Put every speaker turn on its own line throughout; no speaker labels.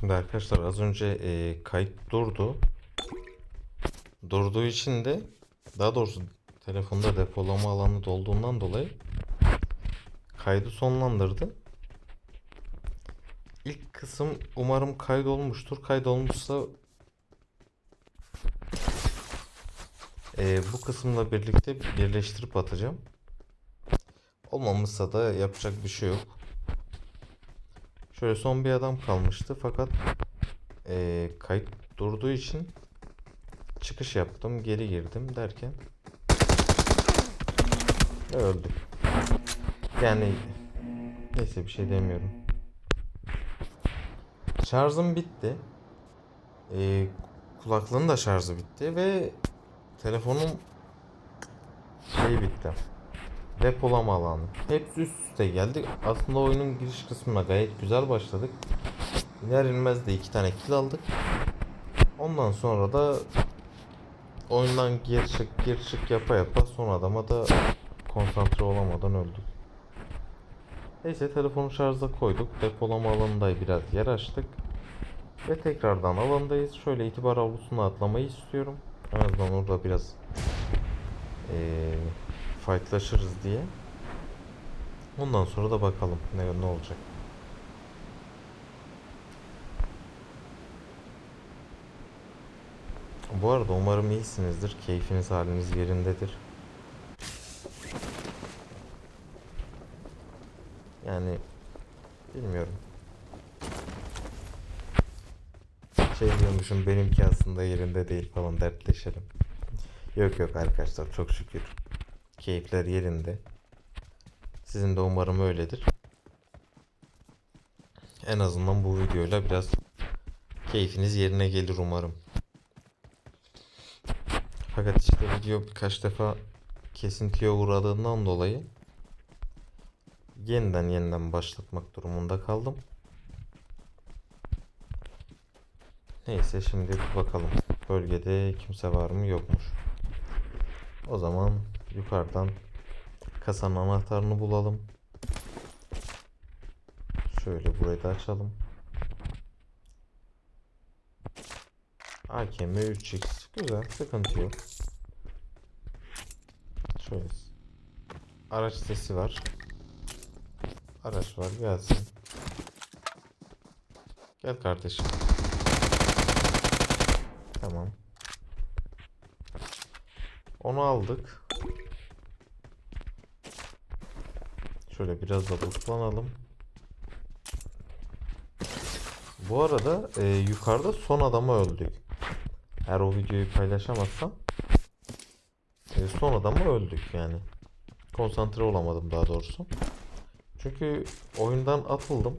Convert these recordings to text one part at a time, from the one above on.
Şimdi arkadaşlar az önce e, kayıt durdu. Durduğu için de daha doğrusu telefonda depolama alanı dolduğundan dolayı kaydı sonlandırdı. İlk kısım umarım kaydolmuştur. Kaydolmuşsa e, bu kısımla birlikte birleştirip atacağım. Olmamışsa da yapacak bir şey yok. Şöyle son bir adam kalmıştı fakat eee, kayıt durduğu için çıkış yaptım, geri girdim derken öldük. Yani neyse bir şey demiyorum. Şarjım bitti. Eee kulaklığın da şarjı bitti ve telefonum şey bitti. Depolama alanı. Hepsi üst üste geldi. Aslında oyunun giriş kısmına gayet güzel başladık. İner inmez de iki tane kill aldık. Ondan sonra da oyundan gir çık gir çık yapa yapa son adama da konsantre olamadan öldük. Neyse telefonu şarja koyduk. Depolama alanında biraz yer açtık. Ve tekrardan alandayız. Şöyle itibar avlusuna atlamayı istiyorum. En azından orada biraz eee fightlaşırız diye. Ondan sonra da bakalım ne, ne olacak. Bu arada umarım iyisinizdir. Keyfiniz haliniz yerindedir. Yani bilmiyorum. Şey diyormuşum benimki aslında yerinde değil falan dertleşelim. Yok yok arkadaşlar çok şükür. Keyifler yerinde. Sizin de umarım öyledir. En azından bu videoyla biraz keyfiniz yerine gelir umarım. Fakat işte video birkaç defa kesintiye uğradığından dolayı yeniden yeniden başlatmak durumunda kaldım. Neyse şimdi bakalım. Bölgede kimse var mı yokmuş. O zaman yukarıdan kasanın anahtarını bulalım. Şöyle burayı da açalım. AKM 3x güzel sıkıntı yok. Şöyle araç sesi var. Araç var gelsin. Gel kardeşim. Tamam. Onu aldık. Şöyle biraz da buslanalım. Bu arada e, yukarıda son adama öldük. Eğer o videoyu paylaşamazsam e, son adama öldük yani. Konsantre olamadım daha doğrusu. Çünkü oyundan atıldım.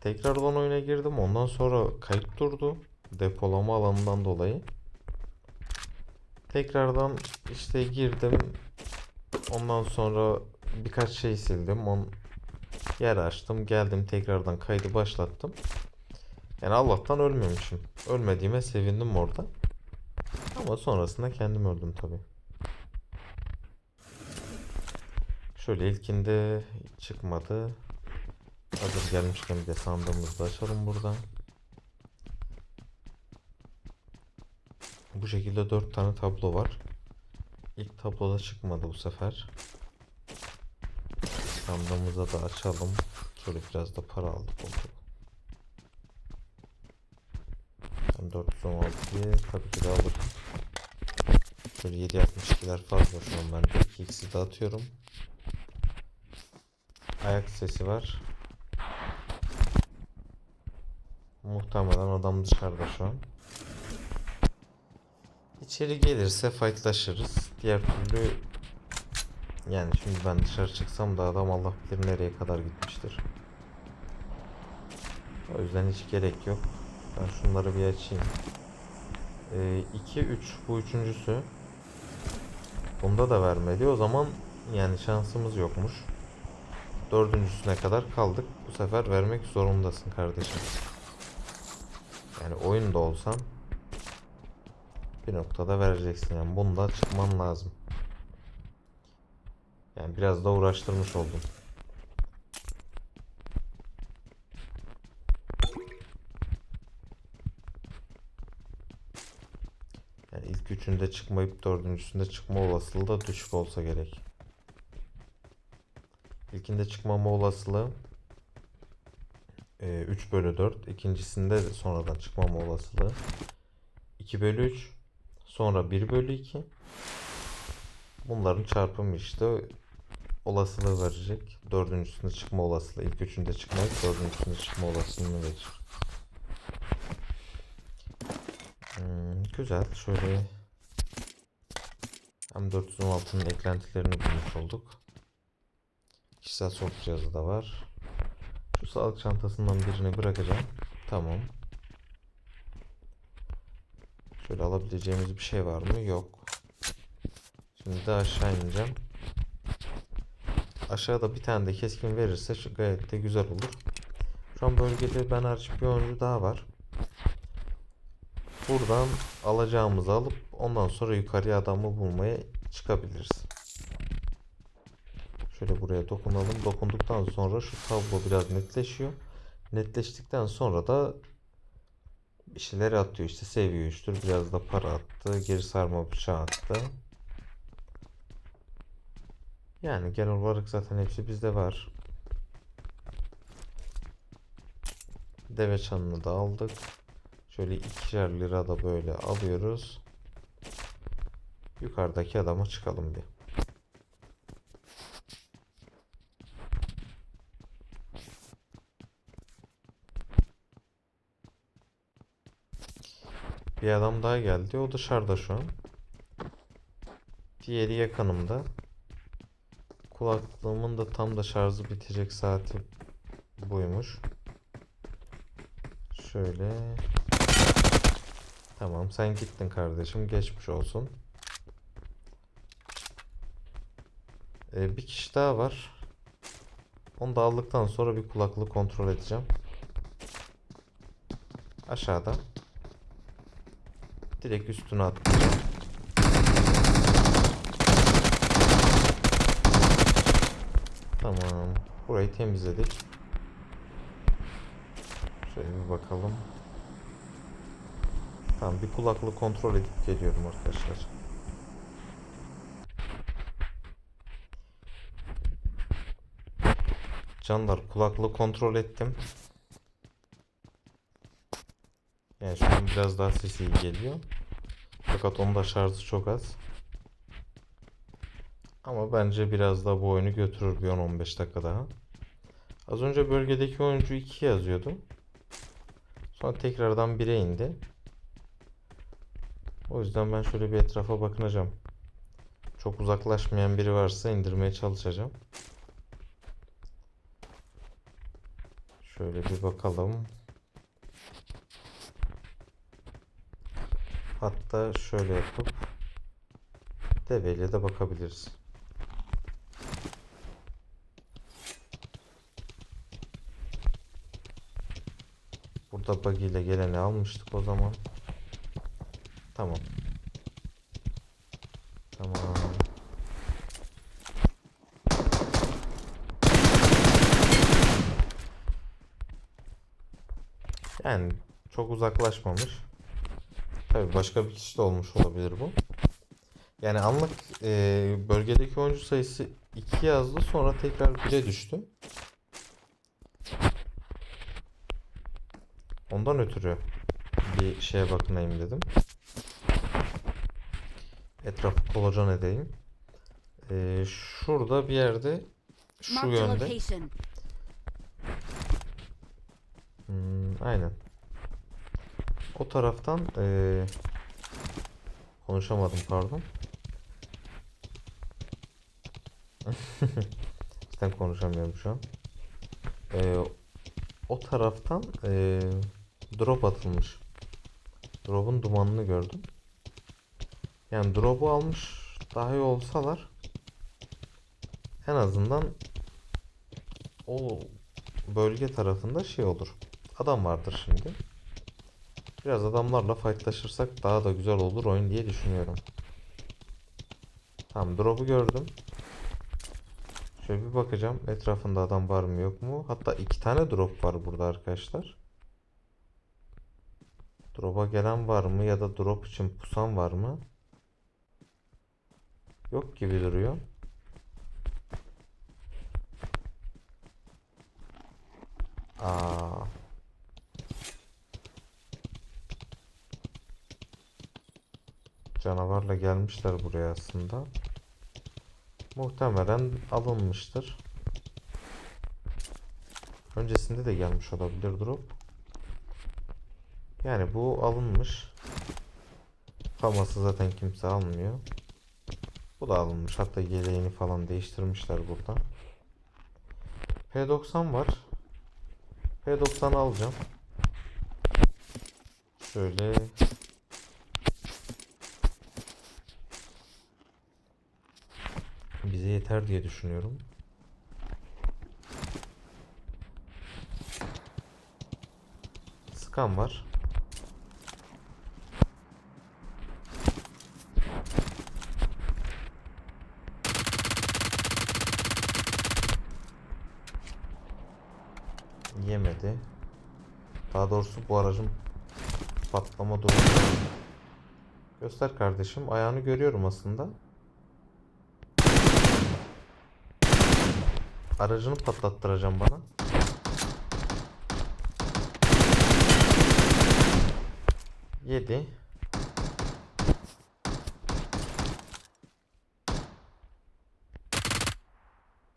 Tekrardan oyuna girdim. Ondan sonra kayıt durdu. Depolama alanından dolayı. Tekrardan işte girdim. Ondan sonra birkaç şey sildim. On yer açtım. Geldim tekrardan kaydı başlattım. Yani Allah'tan ölmemişim. Ölmediğime sevindim orada. Ama sonrasında kendim öldüm tabi. Şöyle ilkinde çıkmadı. Hazır gelmişken bir de sandığımızı açalım buradan. Bu şekilde 4 tane tablo var. İlk tabloda çıkmadı bu sefer. Sandığımıza da açalım. Şöyle biraz da para aldık oldu. Ben 416'yı tabii ki de alırım. Şöyle 762'ler fazla şu an ben de 2x'i de atıyorum. Ayak sesi var. Muhtemelen adam dışarıda şu an. İçeri gelirse fightlaşırız. Diğer türlü yani şimdi ben dışarı çıksam da adam Allah bilir nereye kadar gitmiştir. O yüzden hiç gerek yok. Ben şunları bir açayım. 2 3 bu üçüncüsü. Bunda da vermedi. O zaman yani şansımız yokmuş. Dördüncüsüne kadar kaldık. Bu sefer vermek zorundasın kardeşim. Yani oyunda olsan bir noktada vereceksin yani bunda çıkman lazım. Yani biraz da uğraştırmış oldum. Yani ilk üçünde çıkmayıp dördüncüsünde çıkma olasılığı da düşük olsa gerek. İlkinde çıkmama olasılığı e, 3 bölü 4. İkincisinde sonradan çıkmama olasılığı 2 bölü 3. Sonra 1 bölü 2. Bunların çarpımı işte olasılığı verecek. Dördüncüsünde çıkma olasılığı. ilk üçünde çıkmayıp dördüncüsünde çıkma olasılığını verir. Hmm, güzel. Şöyle hem 416'nın eklentilerini bulmuş olduk. Kişisel soğuk cihazı da var. Şu sağlık çantasından birini bırakacağım. Tamam. Şöyle alabileceğimiz bir şey var mı? Yok. Şimdi de aşağı ineceğim. Aşağıda bir tane de keskin verirse gayet de güzel olur. Şu an bölgede ben hariç bir oyuncu daha var. Buradan alacağımızı alıp ondan sonra yukarıya adamı bulmaya çıkabiliriz. Şöyle buraya dokunalım. Dokunduktan sonra şu tablo biraz netleşiyor. Netleştikten sonra da bir şeyler atıyor. İşte seviye 3'tür. Biraz da para attı. Geri sarma bıçağı attı. Yani genel olarak zaten hepsi bizde var. Deve çanını da aldık. Şöyle ikişer lira da böyle alıyoruz. Yukarıdaki adama çıkalım bir. Bir adam daha geldi. O dışarıda şu an. Diğeri yakınımda. Kulaklığımın da tam da şarjı bitecek saati buymuş. Şöyle. Tamam sen gittin kardeşim. Geçmiş olsun. Ee, bir kişi daha var. Onu da aldıktan sonra bir kulaklık kontrol edeceğim. Aşağıda. Direkt üstüne atlayacağım. Tamam. Burayı temizledik. Şöyle bir bakalım. Tamam bir kulaklık kontrol edip geliyorum arkadaşlar. Canlar kulaklığı kontrol ettim. Yani şu an biraz daha sesi iyi geliyor. Fakat onun da şarjı çok az. Ama bence biraz daha bu oyunu götürür bir 10-15 dakika daha. Az önce bölgedeki oyuncu 2 yazıyordu. Sonra tekrardan 1'e indi. O yüzden ben şöyle bir etrafa bakınacağım. Çok uzaklaşmayan biri varsa indirmeye çalışacağım. Şöyle bir bakalım. Hatta şöyle yapıp deveyle de bakabiliriz. Burada buggy ile geleni almıştık o zaman. Tamam. Tamam. Yani çok uzaklaşmamış. Tabii başka bir kişi de olmuş olabilir bu. Yani anlık e, bölgedeki oyuncu sayısı 2 yazdı sonra tekrar 1'e düştü. Ondan ötürü bir şeye bakınayım dedim. Etrafı kolacan edeyim. E, şurada bir yerde şu yönde. Hmm, aynen. O taraftan eee, konuşamadım pardon. Cidden konuşamıyorum şu an. Eee, o taraftan eee, drop atılmış. Drop'un dumanını gördüm. Yani drop'u almış dahi olsalar en azından o bölge tarafında şey olur. Adam vardır şimdi. Biraz adamlarla fightlaşırsak daha da güzel olur oyun diye düşünüyorum. Tamam drop'u gördüm. Şöyle bir bakacağım etrafında adam var mı yok mu? Hatta iki tane drop var burada arkadaşlar. Drop'a gelen var mı ya da drop için pusan var mı? Yok gibi duruyor. Aa. Canavarla gelmişler buraya aslında. Muhtemelen alınmıştır. Öncesinde de gelmiş olabilir drop. Yani bu alınmış. Faması zaten kimse almıyor. Bu da alınmış. Hatta yeleğini falan değiştirmişler burada. P90 var. P90 alacağım. Şöyle bize yeter diye düşünüyorum. Skan var. Yemedi. Daha doğrusu bu aracın patlama durumu. Göster kardeşim. Ayağını görüyorum aslında. Aracını patlattıracağım bana. Yedi.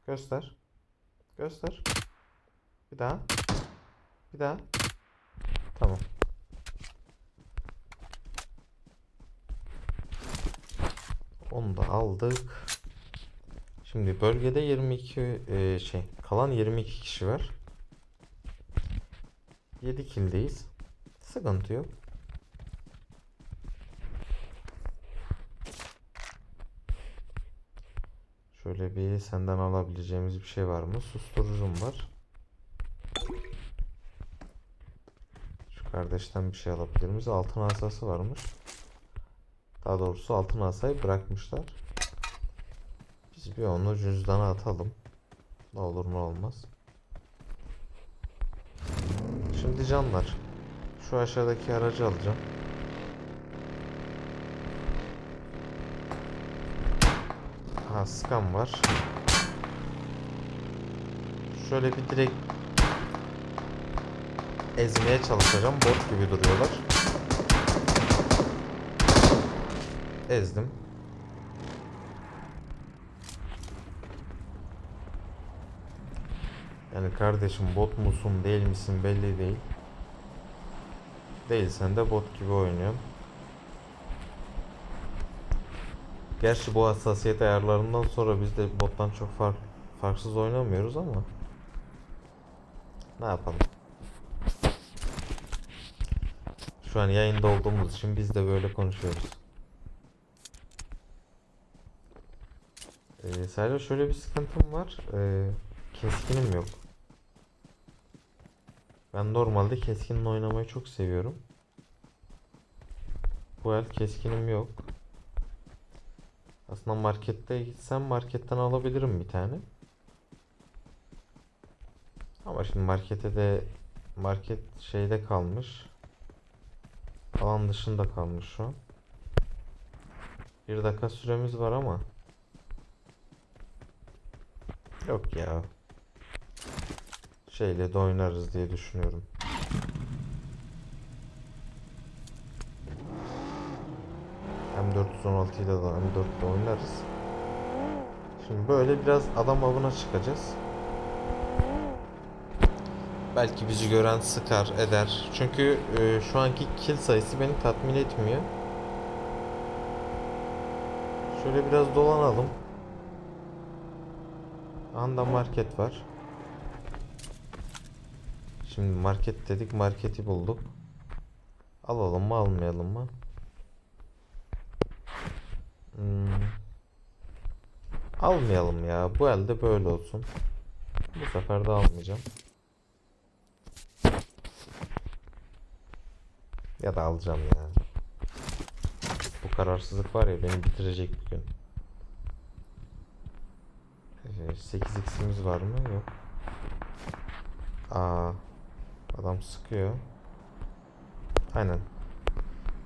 Göster. Göster. Bir daha. Bir daha. Tamam. Onu da aldık. Şimdi bölgede 22 e, şey kalan 22 kişi var. 7 kildeyiz. Sıkıntı yok. Şöyle bir senden alabileceğimiz bir şey var mı? Susturucum var. Şu kardeşten bir şey alabilir miyiz? Altın asası varmış. Daha doğrusu altın asayı bırakmışlar. Biz bir onu cüzdana atalım. Ne olur ne olmaz. Şimdi canlar. Şu aşağıdaki aracı alacağım. Ha scan var. Şöyle bir direkt ezmeye çalışacağım. Bot gibi duruyorlar. Ezdim. Yani kardeşim bot musun değil misin belli değil. Değilsen de bot gibi oynuyorsun. Gerçi bu hassasiyet ayarlarından sonra biz de bottan çok fark, farksız oynamıyoruz ama ne yapalım. Şu an yayında olduğumuz için biz de böyle konuşuyoruz. Ee, sadece şöyle bir sıkıntım var. Ee, keskinim yok. Ben normalde keskinle oynamayı çok seviyorum. Bu el keskinim yok. Aslında markette gitsem marketten alabilirim bir tane. Ama şimdi markete de market şeyde kalmış. Alan dışında kalmış şu an. Bir dakika süremiz var ama. Yok ya. Şeyle de oynarız diye düşünüyorum. M416 ile de M4 ile oynarız. Şimdi böyle biraz adam avına çıkacağız. Belki bizi gören sıkar eder. Çünkü e, şu anki kill sayısı beni tatmin etmiyor. Şöyle biraz dolanalım. Anda market var. Şimdi market dedik marketi bulduk. Alalım mı almayalım mı? Hmm. Almayalım ya. Bu elde böyle olsun. Bu sefer de almayacağım. Ya da alacağım ya. Bu kararsızlık var ya beni bitirecek bir gün. 8x'imiz var mı? Yok. Aa, adam sıkıyor. Aynen.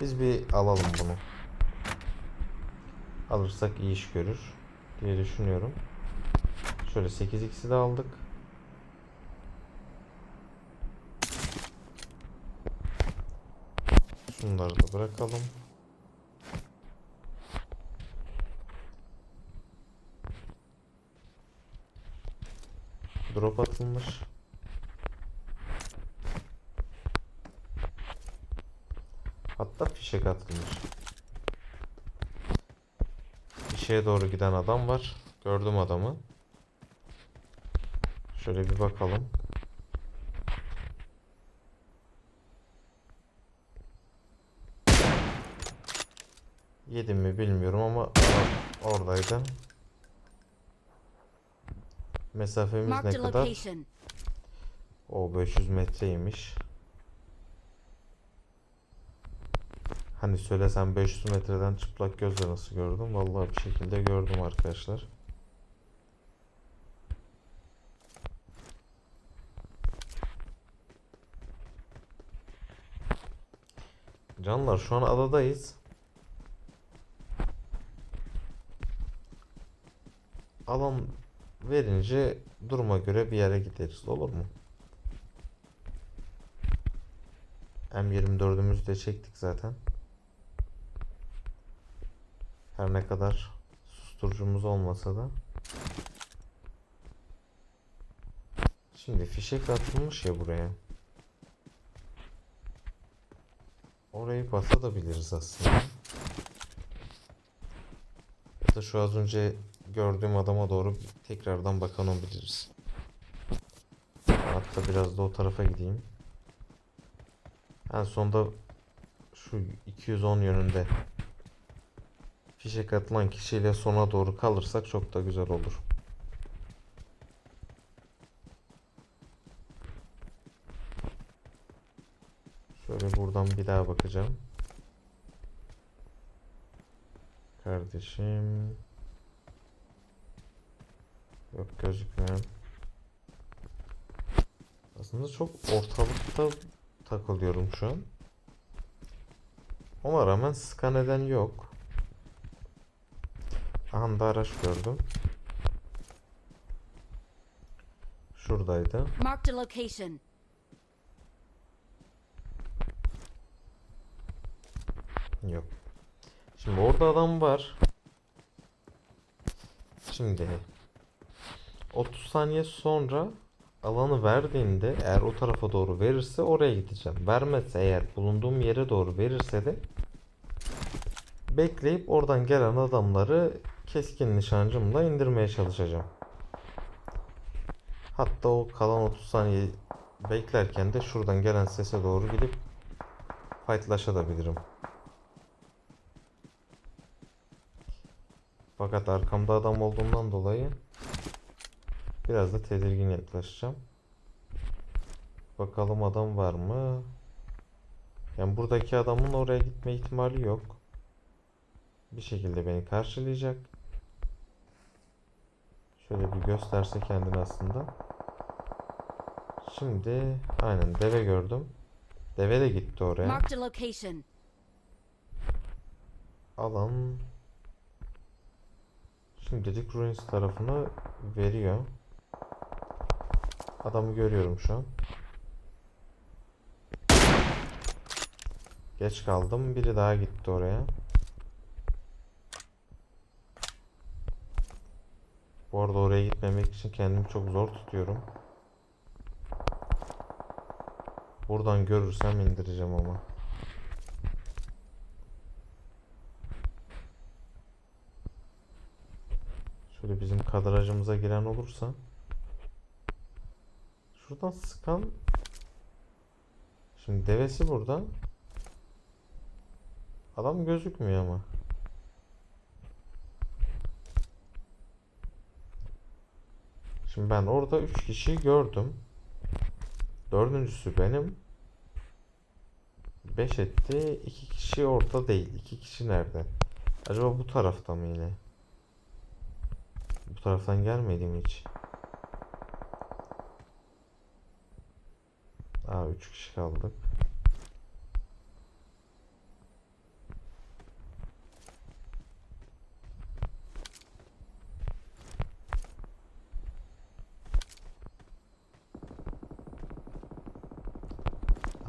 Biz bir alalım bunu. alırsak iyi iş görür diye düşünüyorum. Şöyle 8x'i de aldık. Şunları da bırakalım. Drop atılmış. Hatta fişek atılmış. Fişeğe doğru giden adam var. Gördüm adamı. Şöyle bir bakalım. Yedim mi bilmiyorum ama adam oradaydı. Mesafemiz ne kadar? O 500 metreymiş. Hani söylesem 500 metreden çıplak gözle nasıl gördüm? Vallahi bir şekilde gördüm arkadaşlar. Canlar şu an adadayız. Alan verince duruma göre bir yere gideriz olur mu? M24'ümüzü de çektik zaten. Her ne kadar susturucumuz olmasa da. Şimdi fişek atılmış ya buraya. Orayı basabiliriz aslında. Ya da şu az önce gördüğüm adama doğru tekrardan bakabiliriz. Hatta biraz da o tarafa gideyim. En sonda şu 210 yönünde fişek atılan kişiyle sona doğru kalırsak çok da güzel olur. Şöyle buradan bir daha bakacağım. Kardeşim. Yok gözükmüyor. Aslında çok ortalıkta takılıyorum şu an. Ona rağmen scan eden yok. Aha da araç gördüm. Şuradaydı.
Marked a location.
Yok. Şimdi orada adam var. Şimdi 30 saniye sonra alanı verdiğinde eğer o tarafa doğru verirse oraya gideceğim. Vermezse eğer bulunduğum yere doğru verirse de bekleyip oradan gelen adamları keskin nişancımla indirmeye çalışacağım. Hatta o kalan 30 saniye beklerken de şuradan gelen sese doğru gidip fightlaşabilirim. Fakat arkamda adam olduğundan dolayı biraz da tedirgin yaklaşacağım. Bakalım adam var mı? Yani buradaki adamın oraya gitme ihtimali yok. Bir şekilde beni karşılayacak. Şöyle bir gösterse kendini aslında. Şimdi aynen deve gördüm. Deve de gitti oraya. Alan Şimdilik Ruins tarafını veriyor. Adamı görüyorum şu an. Geç kaldım. Biri daha gitti oraya. Bu arada oraya gitmemek için kendimi çok zor tutuyorum. Buradan görürsem indireceğim ama. Şöyle bizim kadrajımıza giren olursa. Şuradan sıkan. Şimdi devesi burada. Adam gözükmüyor ama. Şimdi ben orada 3 kişi gördüm. Dördüncüsü benim. 5 etti. 2 kişi orada değil. 2 kişi nerede? Acaba bu tarafta mı yine? Bu taraftan gelmedi mi hiç? Aa 3 kişi kaldık.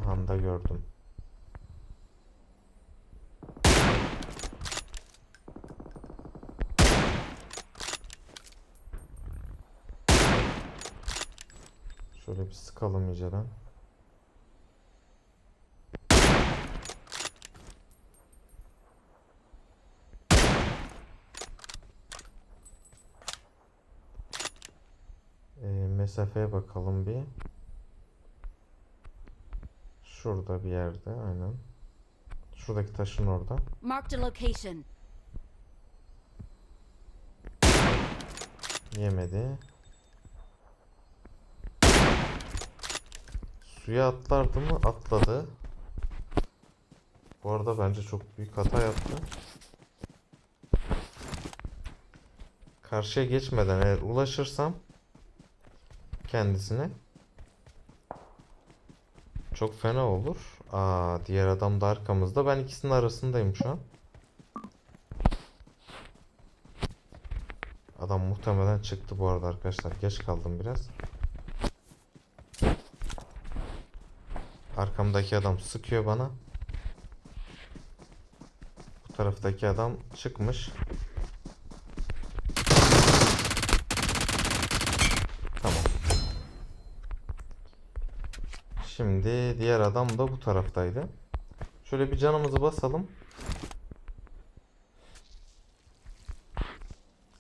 Handa gördüm. Şöyle bir sıkalım iceden. Mesafeye bakalım bir. Şurada bir yerde aynen. Şuradaki taşın orada.
Marked a location.
Yemedi. Suya atlardı mı? Atladı. Bu arada bence çok büyük hata yaptı. Karşıya geçmeden eğer ulaşırsam kendisine çok fena olur. Aa, diğer adam da arkamızda. Ben ikisinin arasındayım şu an. Adam muhtemelen çıktı bu arada arkadaşlar. Geç kaldım biraz. Arkamdaki adam sıkıyor bana. Bu taraftaki adam çıkmış. Şimdi diğer adam da bu taraftaydı. Şöyle bir canımızı basalım.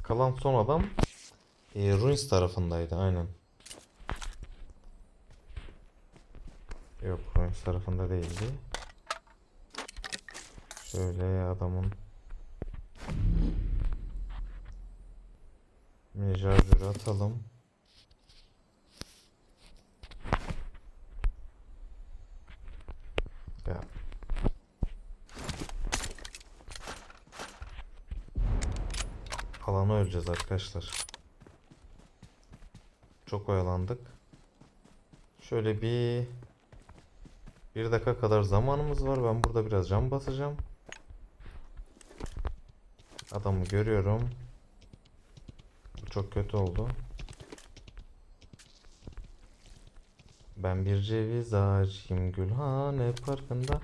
Kalan son adam e, Ruins tarafındaydı aynen. Yok Ruins tarafında değildi. Şöyle adamın Mecazörü atalım. Ya. Alanı öleceğiz arkadaşlar. Çok oyalandık. Şöyle bir bir dakika kadar zamanımız var. Ben burada biraz cam basacağım. Adamı görüyorum. Bu çok kötü oldu. Ben bir ceviz ağacıyım Gülhane Parkı'nda.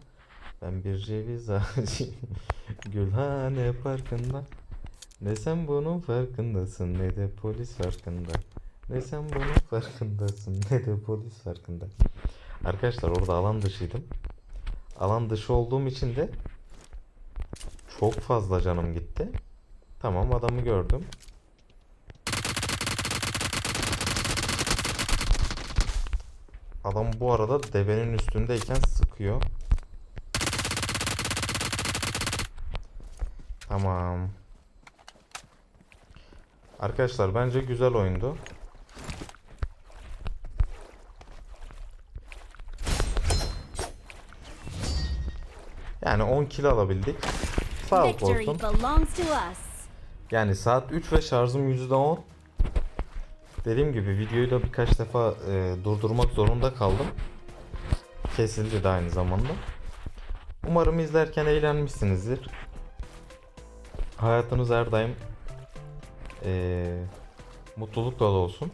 Ben bir ceviz ağacıyım Gülhane Parkı'nda. Ne sen bunun farkındasın ne de polis farkında. Ne sen bunun farkındasın ne de polis farkında. Arkadaşlar orada alan dışıydım. Alan dışı olduğum için de çok fazla canım gitti. Tamam adamı gördüm. Adam bu arada devenin üstündeyken sıkıyor. Tamam. Arkadaşlar bence güzel oyundu. Yani 10 kill alabildik. Sağlık olsun. Yani saat 3 ve şarjım %10. Dediğim gibi videoyu da birkaç defa e, durdurmak zorunda kaldım. Kesildi de aynı zamanda. Umarım izlerken eğlenmişsinizdir. Hayatınız her daim e, mutlulukla dolu olsun.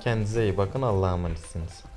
Kendinize iyi bakın. Allah'a emanetsiniz.